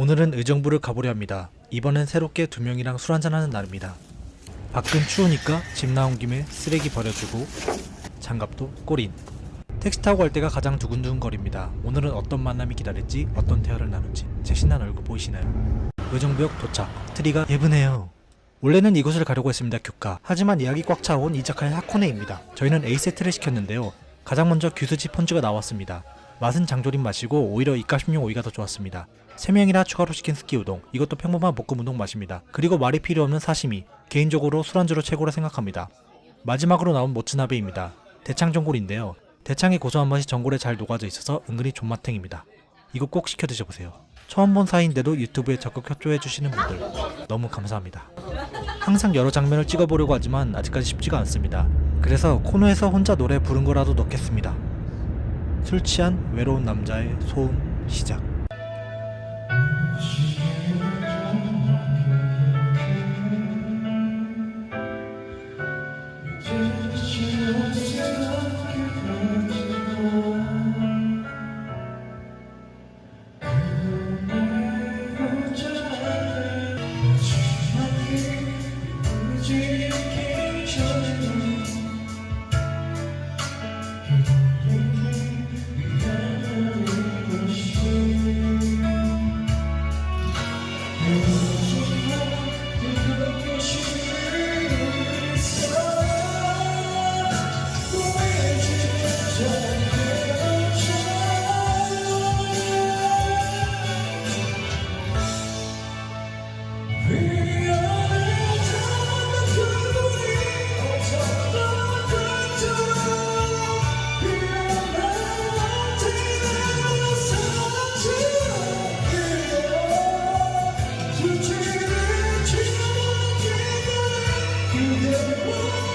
오늘은 의정부를 가보려 합니다. 이번엔 새롭게 두 명이랑 술 한잔하는 날입니다. 밖은 추우니까 집 나온 김에 쓰레기 버려주고 장갑도 꼬린. 택시 타고 갈 때가 가장 두근두근거립니다. 오늘은 어떤 만남이 기다릴지 어떤 대화를 나눌지 제 신난 얼굴 보이시나요? 의정부역 도착. 트리가 예쁘네요. 원래는 이곳을 가려고 했습니다 교가 하지만 예약이 꽉 차온 이자카야 하코네입니다 저희는 A세트를 시켰는데요 가장 먼저 규스지 펀즈가 나왔습니다 맛은 장조림 맛이고 오히려 입가심용 오이가 더 좋았습니다. 3명이라 추가로 시킨 스키 우동 이것도 평범한 볶음 우동 맛입니다. 그리고 말이 필요 없는 사시미 개인적으로 술안주로 최고라 생각합니다. 마지막으로 나온 모츠나베입니다. 대창 전골인데요. 대창의 고소한 맛이 전골에 잘 녹아져 있어서 은근히 존맛탱입니다. 이거 꼭 시켜 드셔보세요. 처음 본 사이인데도 유튜브에 적극 협조해주시는 분들 너무 감사합니다. 항상 여러 장면을 찍어보려고 하지만 아직까지 쉽지가 않습니다. 그래서 코너에서 혼자 노래 부른 거라도 넣겠습니다. 술 취한 외로운 남자의 소음 시작. Thank. Jesus.